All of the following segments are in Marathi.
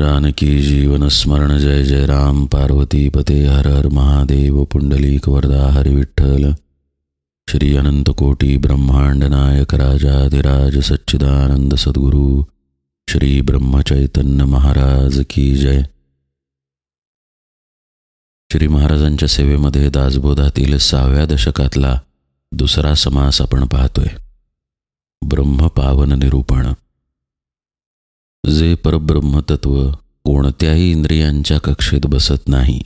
जानकी जीवन स्मरण जय जय राम पार्वती पते हर हर महादेव पुंडलीक वरदा हरी विठ्ठल। श्री अनंत कोटी ब्रह्मांड नायक राजाधिराज सच्चिदानंद सद्गुरु। श्री ब्रह्मचैतन्य महाराज की जय। श्री महाराजांच्या सेवेमध्ये दासबोधातील सहाव्या दशकातला दुसरा समास आपण पाहतोय। ब्रह्मपावन निरूपण। जे परब्रह्मतत्व कोणत्याही इंद्रियांच्या कक्षेत बसत नाही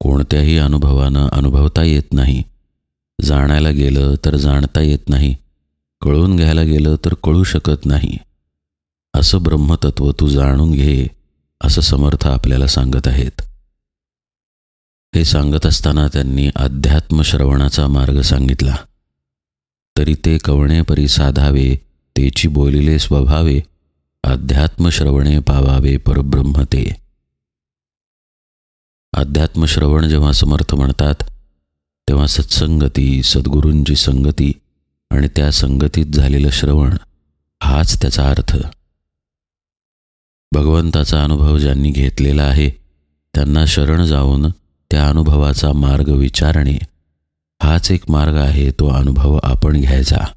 कोणत्याही अनुभवानं अनुभवता येत नाही जाणायला गेलं तर जाणता येत नाही कळून घ्यायला गेलं तर कळू शकत नाही. असं ब्रह्मतत्व तू जाणून घे असं समर्थ आपल्याला सांगत आहेत. हे सांगत असताना त्यांनी अध्यात्म श्रवणाचा मार्ग सांगितला. तरी ते कवणे परी साधावे तेची बोलिले स्वभावे अध्यात्मश्रवणे पावावे परब्रह्म ते अध्यात्मश्रवण जेव्हा समर्थ म्हणतात तेव्हा सत्संगती सद्गुरूंची संगती आणि त्या संगतीत झालेलं श्रवण हाच त्याचा अर्थ. भगवंताचा अनुभव ज्यांनी घेतलेला आहे त्यांना शरण जाऊन त्या अनुभवाचा मार्ग विचारणे हाच एक मार्ग आहे तो अनुभव आपण घ्यायचा.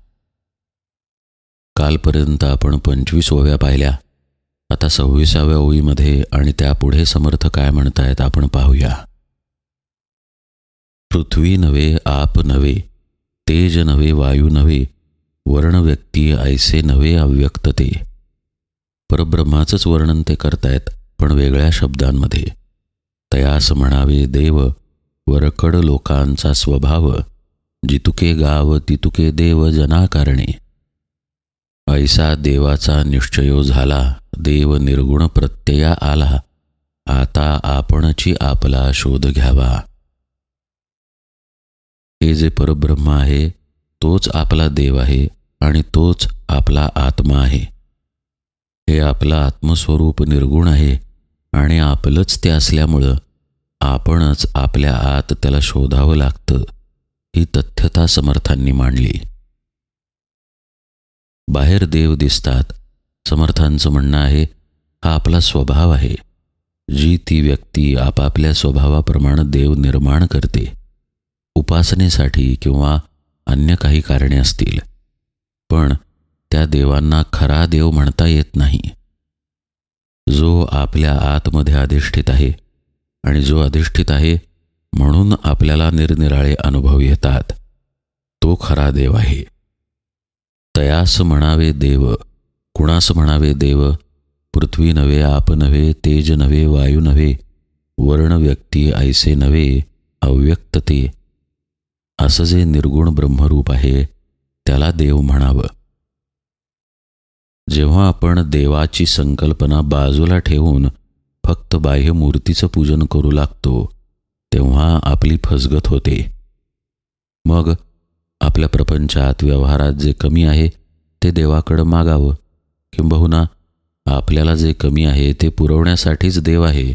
कालपर्यंत आपण पंचवीस ओव्या पाहिल्या. आता सव्वीसाव्या ओळीमध्ये आणि त्यापुढे समर्थ काय म्हणतायत आपण पाहूया. पृथ्वी नव्हे आप नव्हे तेज नव्हे वायू नव्हे वर्ण व्यक्ती ऐसे नव्हे अव्यक्त ते परब्रह्माचंच वर्णन ते करतायत पण वेगळ्या शब्दांमध्ये. तयास म्हणावे देव वरकड लोकांचा स्वभाव जितुके गाव तितुके देव जनाकारणे. ऐसा देवाचा निश्चयो झाला देव निर्गुण प्रत्यया आला आता आपणची आपला शोध घ्यावा. हे जे परब्रह्म आहे तोच आपला देव आहे आणि तोच आपला आत्मा आहे. हे आपलं आत्मस्वरूप निर्गुण आहे आणि आपलंच ते असल्यामुळं आपणच आपल्या आत त्याला शोधावं लागतं ही तथ्यता समर्थांनी मांडली. बाहेर देव दिसतात. समर्थांचं म्हणणं आहे हा आपला स्वभाव आहे. जी ती व्यक्ती आपापल्या स्वभावाप्रमाणे देव निर्माण करते. उपासनेसाठी किंवा अन्य काही कारणे असतील. पण त्या देवांना खरा देव म्हणता येत नाही. जो आपल्या आतमध्ये अधिष्ठित आहे आणि जो अधिष्ठित आहे म्हणून आपल्याला निरनिराळे अनुभव येतात. तो खरा देव आहे. तयास म्हणावे देव? कुणास म्हणावे देव? पृथ्वी नव्हे आप नव्हे तेज नव्हे वायू नव्हे वर्ण व्यक्ती ऐसे नव्हे अव्यक्त ते. असं जे निर्गुण ब्रह्मरूप आहे त्याला देव म्हणावं. जेव्हा आपण देवाची संकल्पना बाजूला ठेवून फक्त बाह्य मूर्तीचं पूजन करू लागतो तेव्हा आपली फसगत होते. मग आपल्या प्रपंचात व्यवहारात जे कमी आहे ते देवाकडं मागावं किंबहुना आपल्याला जे कमी आहे ते पुरवण्यासाठीच देव आहे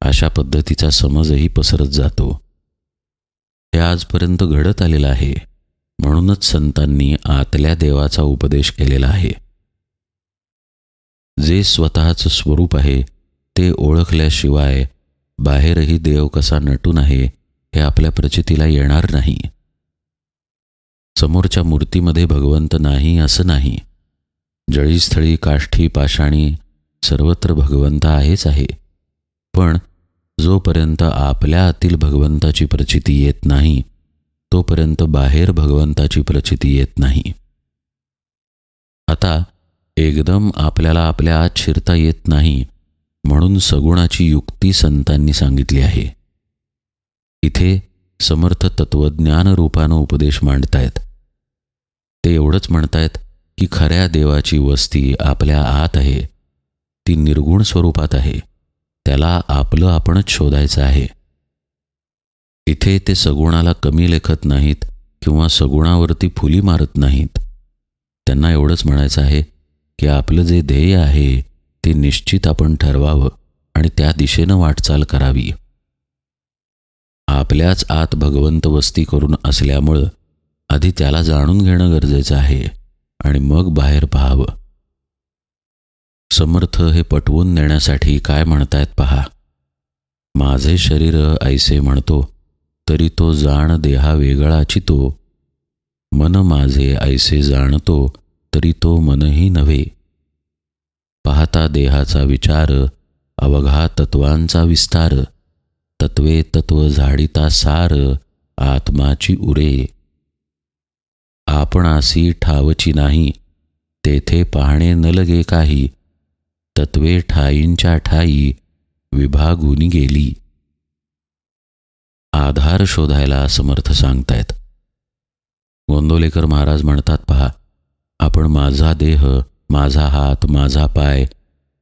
अशा पद्धतीचा समजही पसरत जातो. हे आजपर्यंत घडत आलेलं आहे म्हणूनच संतांनी आतल्या देवाचा उपदेश केलेला आहे. जे स्वतःचं स्वरूप आहे ते ओळखल्याशिवाय बाहेरही देव कसा नटून आहे हे आपल्या प्रचितीला येणार नाही. समोरच्या मूर्तीमध्ये भगवंत नाही असं नाही. जळीस्थळी काष्ठी पाषाणी सर्वत्र भगवंत आहेच आहे. पण जोपर्यंत आपल्या आतील भगवंताची प्रचिती येत नाही तोपर्यंत बाहेर भगवंताची प्रचिती येत नाही. आता एकदम आपल्याला आपल्या आत शिरता येत नाही म्हणून सगुणाची युक्ती संतांनी सांगितली आहे. इथे समर्थ तत्वज्ञान रूपानं उपदेश मांडतायत. ते एवढंच म्हणतायत की खऱ्या देवाची वस्ती आपल्या आत आहे. ती निर्गुण स्वरूपात आहे. त्याला आपलं आपणच शोधायचं आहे. इथे ते सगुणाला कमी लेखत नाहीत किंवा सगुणावरती फुली मारत नाहीत. त्यांना एवढंच म्हणायचं आहे की आपलं जे ध्येय आहे ते निश्चित आपण ठरवावं आणि त्या दिशेनं वाटचाल करावी. आपल्याच आत भगवंत वस्ती करून असल्यामुळं आधी त्याला जाणून घेणं गरजेचं आहे आणि मग बाहेर पाहावं. समर्थ हे पटवून देण्यासाठी काय म्हणतायत पहा. माझे शरीर ऐसे म्हणतो तरी तो जाण देहा वेगळाची तो मन माझे ऐसे जाणतो तरी तो मनही नव्हे. पाहता देहाचा विचार अवघा तत्वांचा विस्तार. तत्वे तत्व झाडिता सार आत्माची उरे. आपणासी ठावची नाही तेथे पाहणे न लगे काही तत्वे ठाईंच्या ठाई विभागून गेली. आधार शोधायला समर्थ सांगतायत. गोंदोलेकर महाराज म्हणतात पहा आपण माझा देह माझा हात माझा पाय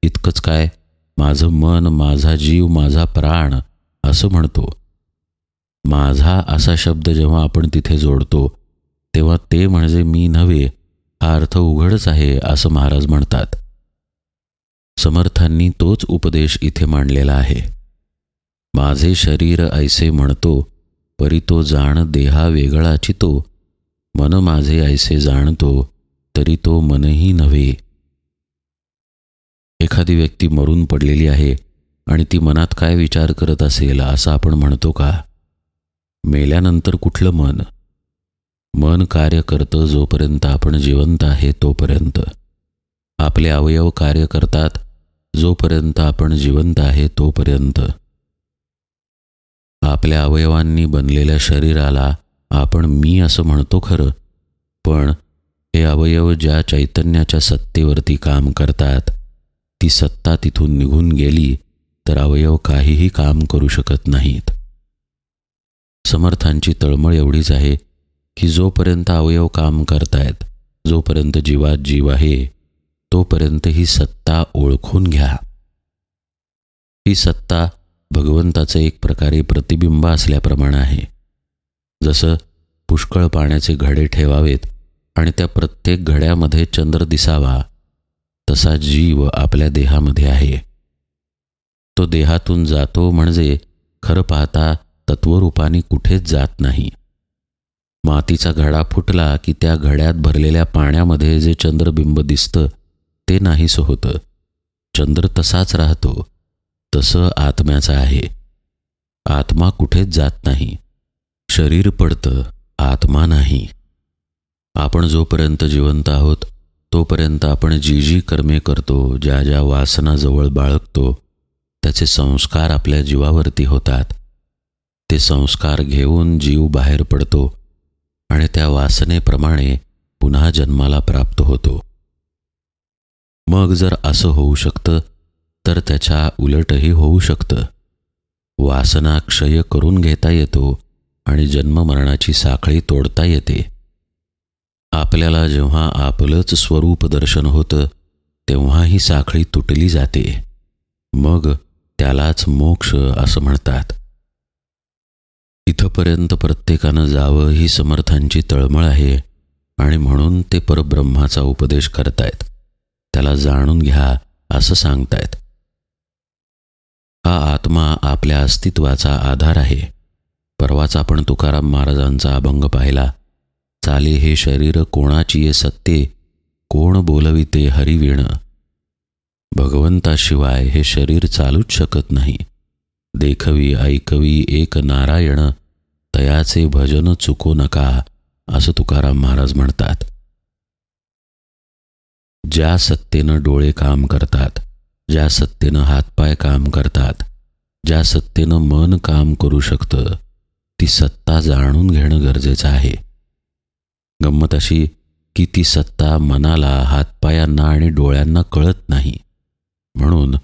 इतकंच काय? माझं मन माझा जीव माझा प्राण असं म्हणतो. माझा असा शब्द जेव्हा आपण तिथे जोडतो तेव्हा ते म्हणजे मी नव्हे हा अर्थ उघडच आहे असं महाराज म्हणतात. समर्थांनी तोच उपदेश इथे मांडलेला आहे. माझे शरीर ऐसे म्हणतो परी तो जाण देहा वेगळा चितो. मन माझे ऐसे जाणतो तरी तो मनही नव्हे. एखादी व्यक्ती मरून पडलेली आहे आणि ती मनात काय विचार करत असेल असं आपण म्हणतो का? मेल्यानंतर कुठलं मन? मन कार्य करतं जोपर्यंत आपण जिवंत आहे तोपर्यंत. आपले अवयव कार्य करतात जोपर्यंत आपण जिवंत आहे तोपर्यंत. आपल्या अवयवांनी बनलेल्या शरीराला आपण मी असं म्हणतो खरं पण हे अवयव ज्या चैतन्याच्या सत्तेवरती काम करतात ती सत्ता तिथून निघून गेली तर अवयव काहीही काम करू शकत नाहीत. समर्थांची तळमळ एवढीच आहे की जोपर्यंत अवयव काम करतायत जोपर्यंत जीवात जीव आहे तोपर्यंत ही सत्ता ओळखून घ्या. ही सत्ता भगवंताचं एक प्रकारे प्रतिबिंब असल्याप्रमाणे आहे. जसं पुष्कळ पाण्याचे घडे ठेवावेत आणि त्या प्रत्येक घड्यामध्ये चंद्र दिसावा तसा जीव आपल्या देहामध्ये आहे. तो देहातून जातो म्हणजे खरं पाहता तत्वरूपाने कुठेच जात नाही. मातीचा घडा फुटला की त्या घड्यात भरलेल्या पाण्यामध्ये जे चंद्रबिंब दिसतं ते नाहीसं होतं. चंद्र तसाच राहतो. तसं आत्म्याचं आहे. आत्मा कुठेच जात नाही. शरीर पडतं आत्मा नाही. आपण जोपर्यंत जिवंत आहोत तोपर्यंत आपण जी जी कर्मे करतो ज्या ज्या वासना जवळ बाळगतो त्याचे संस्कार आपल्या जीवावरती होतात. ते संस्कार घेऊन जीव बाहेर पडतो आणि त्या वासनेप्रमाणे पुन्हा जन्माला प्राप्त होतो. मग जर असं होऊ शकतं तर त्याच्या उलटही होऊ शकतं. वासना क्षय करून घेता येतो आणि जन्ममरणाची साखळी तोडता येते. आपल्याला जेव्हा आपलंच स्वरूप दर्शन होतं तेव्हा ही साखळी तुटली जाते. मग त्यालाच मोक्ष असं म्हणतात. इथंपर्यंत प्रत्येकानं जावं ही समर्थांची तळमळ आहे आणि म्हणून ते परब्रह्माचा उपदेश करतायत. त्याला जाणून घ्या असं सांगतायत. हा आत्मा आपल्या अस्तित्वाचा आधार आहे. परवाच आपण तुकाराम महाराजांचा अभंग पाहिला. चाले हे शरीर कोणाची ये सत्ते? कोण बोलविते हरिवीण? भगवंताशिवाय हे शरीर चालूच शकत नाही. देखवी ऐकवी एक नारायण तयाचे भजन चुकू नका असं तुकाराम महाराज म्हणतात. ज्या सत्तेनं डोळे काम करतात ज्या सत्तेनं हातपाय काम करतात ज्या सत्तेनं मन काम करू शकतं ती सत्ता जाणून घेणं गरजेचं आहे. गंमत अशी की ती सत्ता मनाला हातपायांना आणि डोळ्यांना कळत नाही. म्हणून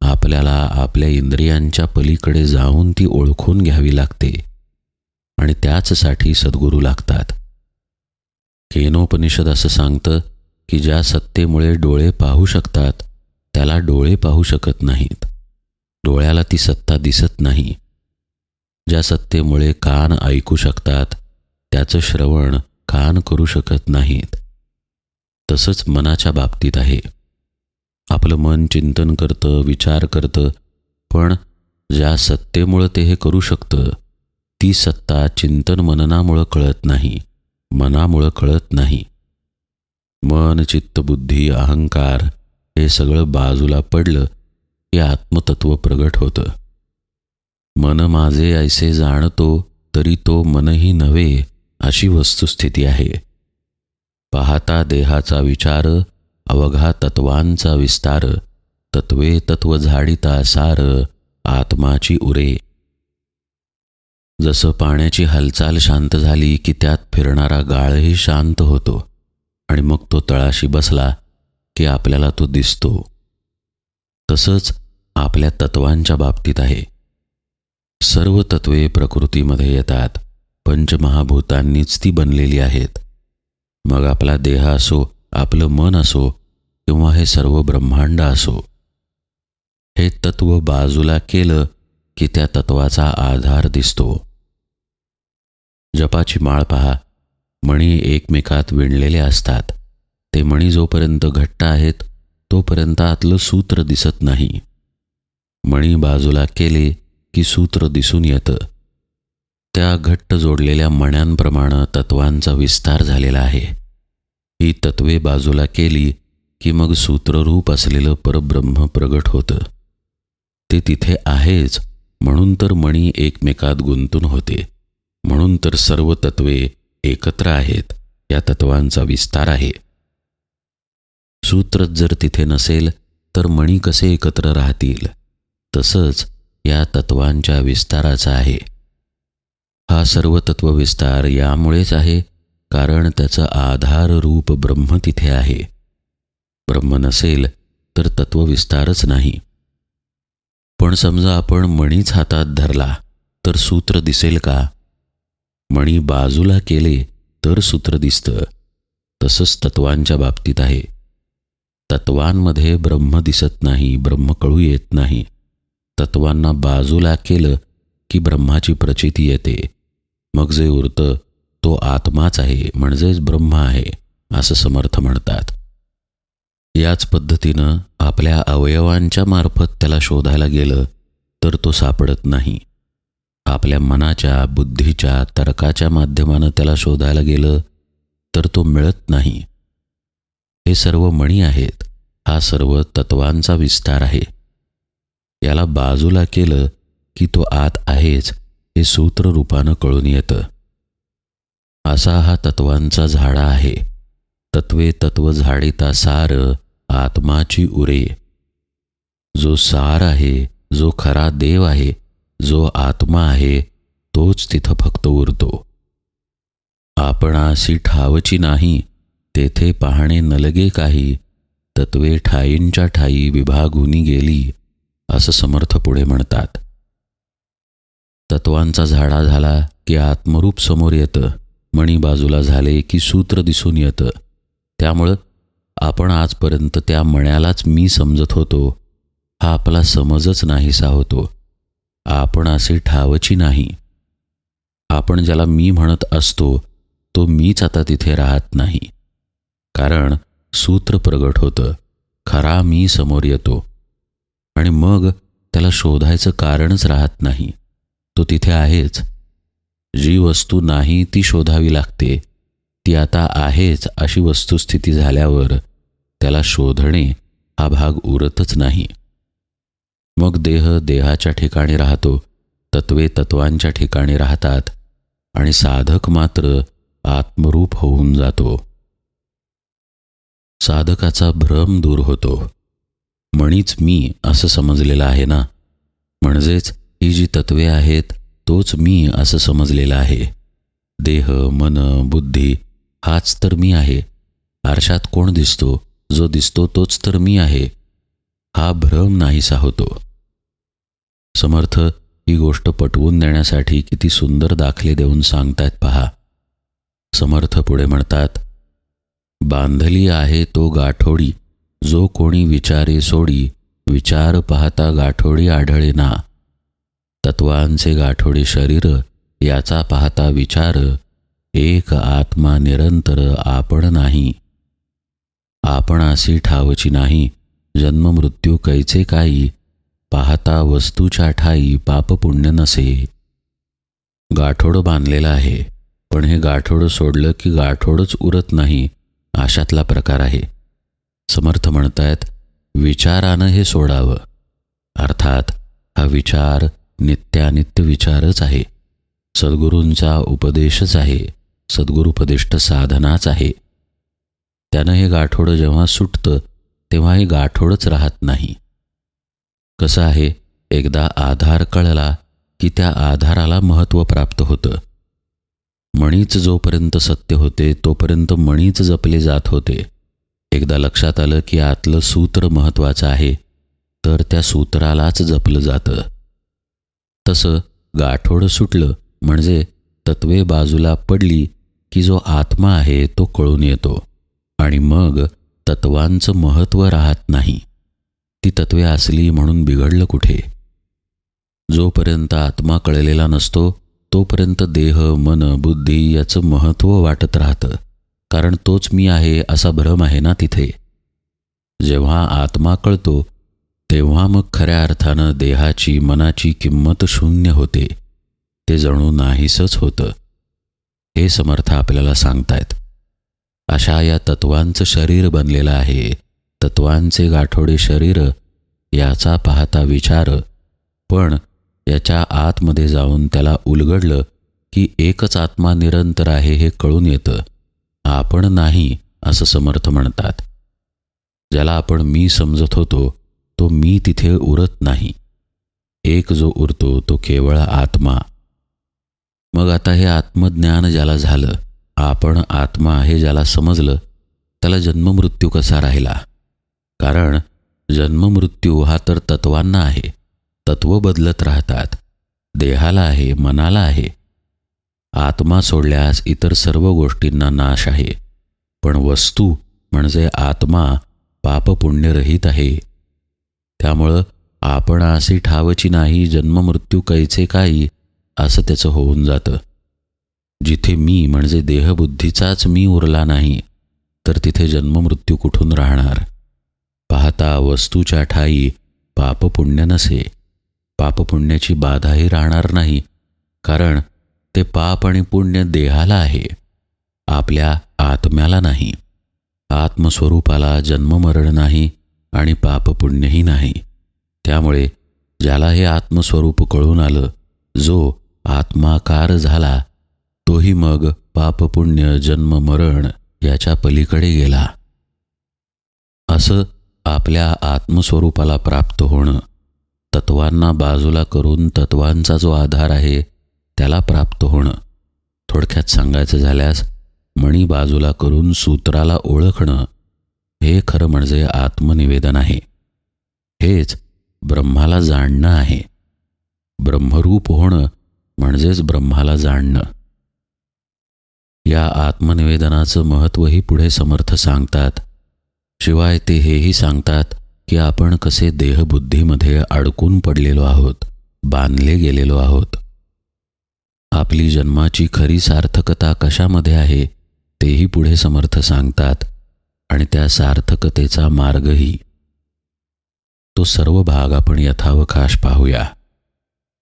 आपल्याला आपल्या इंद्रियांच्या पलीकडे जाऊन ती ओळखून घ्यावी लागते. आणि त्याचसाठी सद्गुरू लागतात. केनोपनिषद असं सांगतं की ज्या सत्तेमुळे डोळे पाहू शकतात त्याला डोळे पाहू शकत नाहीत. डोळ्याला ती सत्ता दिसत नाही. ज्या सत्तेमुळे कान ऐकू शकतात त्याचं श्रवण कान करू शकत नाहीत. तसंच मनाच्या बाबतीत आहे. आपलं मन चिंतन करतं विचार करतं पण ज्या सत्तेमुळं ते हे करू शकतं ती सत्ता चिंतन मननामुळं कळत नाही मनामुळं कळत नाही. मन चित्त बुद्धी अहंकार हे सगळं बाजूला पडलं की आत्मतत्व प्रगट होतं. मन माझे ऐसे जाणतो तरी तो मनही नव्हे अशी वस्तुस्थिती आहे. पाहता देहाचा विचार अवघा तत्वांचा विस्तार तत्वे तत्व झाडिता सार आत्माची उरे. जसं पाण्याची हालचाल शांत झाली की त्यात फिरणारा गाळही शांत होतो आणि मग तो तळाशी बसला की आपल्याला तो दिसतो. तसंच आपल्या तत्वांच्या बाबतीत आहे. सर्व तत्वे प्रकृतीमध्ये येतात पंचमहाभूतांनीच ती बनलेली आहेत. मग आपला देह असो आपलं मन असो किंवा हे सर्व ब्रह्मांड असो. हे तत्व बाजूला केलं की त्या तत्वाचा आधार दिसतो. जपाची माळ पहा. मणी एकमेकात विणलेले असतात. ते मणी जोपर्यंत घट्ट आहेत तोपर्यंत आतलं सूत्र दिसत नाही. मणी बाजूला केले की सूत्र दिसून येतं. त्या घट्ट जोडलेल्या मण्यांप्रमाणे तत्वांचा विस्तार झालेला आहे. ही तत्वे बाजूला केली की मग सूत्ररूप असलेलं परब्रह्म प्रगट होतं. ते तिथे आहेच म्हणून तर मणी एकमेकात गुंतून होते. म्हणून तर सर्व तत्वे एकत्र आहेत. या तत्वांचा विस्तार आहे. सूत्रच जर तिथे नसेल तर मणी कसे एकत्र राहतील? तसंच या तत्वांच्या विस्ताराचा आहे. हा सर्व तत्वविस्तार यामुळेच आहे कारण त्याचं आधार रूप ब्रह्म तिथे आहे. ब्रह्म नसेल तर तत्वविस्तारच नाही. पण समजा आपण मणीच हातात धरला तर सूत्र दिसेल का? मणी बाजूला केले तर सूत्र दिसतं. तसंच तत्वांच्या बाबतीत आहे. तत्वांमध्ये ब्रह्म दिसत नाही ब्रह्म कळू येत नाही. तत्वांना बाजूला केलं की ब्रह्माची प्रचिती येते. मग जे उरतं तो आत्माच आहे म्हणजेच ब्रह्म आहे असं समर्थ म्हणतात. याच पद्धतीनं आपल्या अवयवांच्या मार्फत त्याला शोधायला गेलं तर तो सापडत नाही. आपल्या मनाच्या बुद्धीच्या तर्काच्या माध्यमानं त्याला शोधायला गेलं तर तो मिळत नाही. हे सर्व मणी आहेत. हा सर्व तत्वांचा विस्तार आहे. याला बाजूला केलं की तो आत आहेच हे सूत्र रूपानं कळून येतं. असा हा तत्वांचा झाडा आहे. तत्वे तत्व झाडिता सार आत्माची उरे. जो सार आहे जो खरा देव आहे जो आत्मा आहे तोच तिथं फक्त उरतो. आपणासी ठावची नाही तेथे पाहणे नलगे काही तत्वे ठाईंच्या ठाई विभागुनी गेली असं समर्थ पुढे म्हणतात. तत्वांचा झाडा झाला की आत्मरूप समोर येतं मणी बाजूला झाले की सूत्र दिसून येतं. त्यामुळं आपण आजपर्यंत त्या मण्यालाच मी समजत होतो. हा आपला समजच नाहीसा होतो. आपण असे ठावची नाही. आपण ज्याला मी म्हणत असतो तो मीच आता तिथे राहत नाही. कारण सूत्र प्रगट होतं. खरा मी समोर येतो. आणि मग त्याला शोधायचं कारणच राहत नाही. तो तिथे आहेच. जी वस्तू नाही ती शोधावी लागते. ती आता आहेच अशी वस्तुस्थिती झाल्यावर त्याला शोधणे हा भाग उरतच नाही. मग देह देहाच्या ठिकाणी राहतो तत्वे तत्वांच्या ठिकाणी राहतात आणि साधक मात्र आत्मरूप होऊन जातो. साधकाचा भ्रम दूर होतो. म्हणीच मी असं समजलेलं आहे ना? म्हणजेच ही जी तत्वे आहेत तोच मी असं समजलेलं आहे. देह मन बुद्धी हाच तर मी आहे. आरशात कोण दिसतो जो दिसतो तोच तर मी आहे. हा भ्रम नाहीसा होतो. समर्थ ही गोष्ट पटवून देण्यासाठी किती सुंदर दाखले देऊन सांगतायत पहा. समर्थ पुढे म्हणतात बांधली आहे तो गाठोडी जो कोणी विचारे सोडी विचार पाहता गाठोडी आढळे ना. तत्वांचे गाठोडी शरीर याचा पाहता विचार एक आत्मा निरंतर आपण नाही. आपणासी ठावची नाही. जन्ममृत्यू कैचे काही पाहता वस्तूच्या ठाई पापपुण्य नसे. गाठोड बांधलेलं आहे पण हे गाठोड सोडलं की गाठोडच उरत नाही अशातला प्रकार आहे. समर्थ म्हणतायत विचारानं हे सोडावं. अर्थात हा विचार नित्यानित्य विचारच आहे. सद्गुरूंचा उपदेशच आहे. सद्गुरुपदिष्ट साधनाच आहे. त्यानं हे गाठोडं जेव्हा सुटतं तेव्हा हे गाठोडच राहत नाही. कसं आहे एकदा आधार कळला की त्या आधाराला महत्त्व प्राप्त होतं. मणीच जोपर्यंत सत्य होते तोपर्यंत मणीच जपले जात होते. एकदा लक्षात आलं की आतलं सूत्र महत्त्वाचं आहे तर त्या सूत्रालाच जपलं जातं. तसं गाठोडं सुटलं म्हणजे तत्वे बाजूला पडली की जो आत्मा आहे तो कळून येतो. आणि मग तत्वांचं महत्त्व राहत नाही. ती तत्वे असली म्हणून बिघडलं कुठे? जोपर्यंत आत्मा कळलेला नसतो तोपर्यंत देह मन बुद्धी याचं महत्त्व वाटत राहतं. कारण तोच मी आहे असा भ्रम आहे ना तिथे? जेव्हा आत्मा कळतो तेव्हा मग खऱ्या अर्थानं देहाची मनाची किंमत शून्य होते. ते जणू नाहीसच होतं. हे समर्थ आपल्याला सांगतायत. अशा या तत्वांचं शरीर बनलेलं आहे. तत्वांचे गाठोडे शरीर याचा पाहता विचार पण याच्या आतमध्ये जाऊन त्याला उलगडलं की एकच आत्मा निरंतर आहे हे कळून येतं. आपण नाही असं समर्थ म्हणतात. ज्याला आपण मी समजत होतो तो मी तिथे उरत नाही. एक जो उरतो तो केवळ आत्मा. मग आता हे आत्मज्ञान ज्याला झालं आपण आत्मा हे ज्याला समजलं त्याला जन्ममृत्यू कसा राहिला? कारण जन्ममृत्यू हा तर तत्वांना आहे तत्व बदलत राहतात देहाला आहे मनाला आहे. आत्मा सोडल्यास इतर सर्व गोष्टींना नाश आहे पण वस्तू म्हणजे आत्मा पापपुण्यरहित आहे. त्यामुळं आपण असे ठावची नाही जन्ममृत्यू कैचे काही असं त्याचं होऊन जातं. जिथे मी म्हणजे देहबुद्धीचाच मी उरला नाही तर तिथे जन्ममृत्यू कुठून राहणार? पाहता वस्तूच्या ठाई पापपुण्य नसे. पापपुण्याची बाधाही राहणार नाही कारण ते पाप आणि पुण्य देहाला आहे आपल्या आत्म्याला नाही. आत्मस्वरूपाला जन्ममरण नाही आणि पापपुण्यही नाही. त्यामुळे ज्याला हे आत्मस्वरूप कळून आलं जो आत्माकार झाला. तोही मग पापपुण्य जन्म मरण याच्या पलीकडे गेला. असं आपल्या आत्मस्वरूपाला प्राप्त होणं तत्वांना बाजूला करून तत्वांचा जो आधार आहे त्याला प्राप्त होणं. थोडक्यात सांगायचं झाल्यास मणी बाजूला करून सूत्राला ओळखणं हे खरं म्हणजे आत्मनिवेदन आहे. हेच ब्रह्माला जाणणं आहे. ब्रह्मरूप होणं म्हणजेच ब्रह्माला जाणणं. या आत्मनिवेदनाचं महत्त्वही पुढे समर्थ सांगतात. शिवाय ते हेही सांगतात की आपण कसे देहबुद्धीमध्ये अडकून पडलेलो आहोत बांधले गेलेलो आहोत. आपली जन्माची खरी सार्थकता कशामध्ये आहे तेही पुढे समर्थ सांगतात आणि त्या सार्थकतेचा मार्गही. तो सर्व भाग आपण यथावकाश पाहूया.